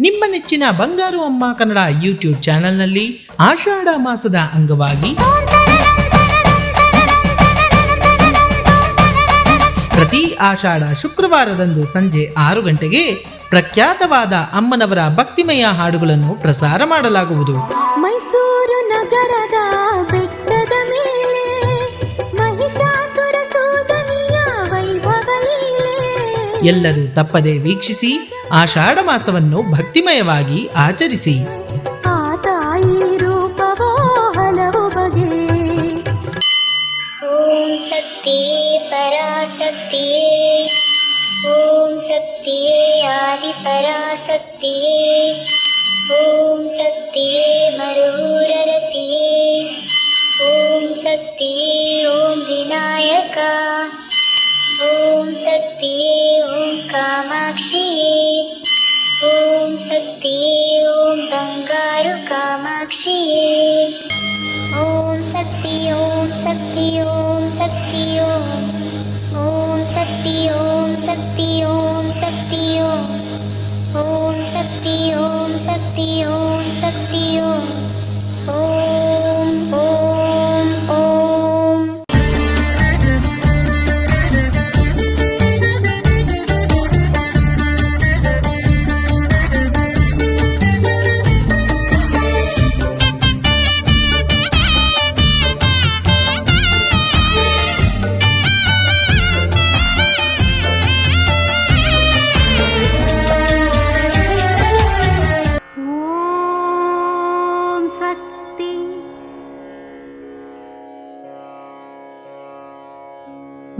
ನಿಮ್ಮ ನೆಚ್ಚಿನ ಬಂಗಾರು ಅಮ್ಮ ಕನ್ನಡ ಯೂಟ್ಯೂಬ್ ಚಾನೆಲ್ನಲ್ಲಿ ಆಷಾಢ ಮಾಸದ ಅಂಗವಾಗಿ ಪ್ರತಿ ಆಷಾಢ ಶುಕ್ರವಾರದಂದು ಸಂಜೆ ಆರು ಗಂಟೆಗೆ ಪ್ರಖ್ಯಾತವಾದ ಅಮ್ಮನವರ ಭಕ್ತಿಮಯ ಹಾಡುಗಳನ್ನು ಪ್ರಸಾರ ಮಾಡಲಾಗುವುದು. ಮೈಸೂರು ನಗರದ ಎಲ್ಲರೂ ತಪ್ಪದೆ ವೀಕ್ಷಿಸಿ ಆಷಾಢ ಮಾಸವನ್ನು ಭಕ್ತಿಮಯವಾಗಿ ಆಚರಿಸಿ. ಆದಿ ತಾಯಿ ರೂಪವೋ ಹಲವು ಬಗೆ. ಓಂ ಶಕ್ತಿಯೇ ಪರಾಶಕ್ತಿಯೇ ಕಾಮಾಕ್ಷಿಯೇ ಓಂ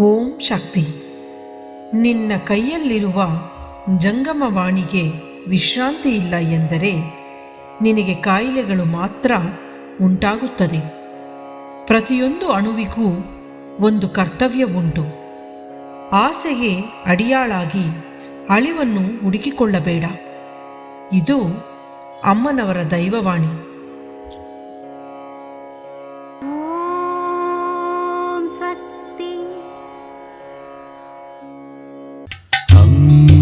ಓಂ ಶಕ್ತಿ. ನಿನ್ನ ಕೈಯಲ್ಲಿರುವ ಜಂಗಮವಾಣಿಗೆ ವಿಶ್ರಾಂತಿ ಇಲ್ಲ ಎಂದರೆ ನಿನಗೆ ಕಾಯಿಲೆಗಳು ಮಾತ್ರ ಉಂಟಾಗುತ್ತದೆ. ಪ್ರತಿಯೊಂದು ಅಣುವಿಗೂ ಒಂದು ಕರ್ತವ್ಯ ಉಂಟು. ಆಸೆಗೆ ಅಡಿಯಾಳಾಗಿ ಅಳಿವನ್ನು ಹುಡುಕಿಕೊಳ್ಳಬೇಡ. ಇದು ಅಮ್ಮನವರ ದೈವವಾಣಿ.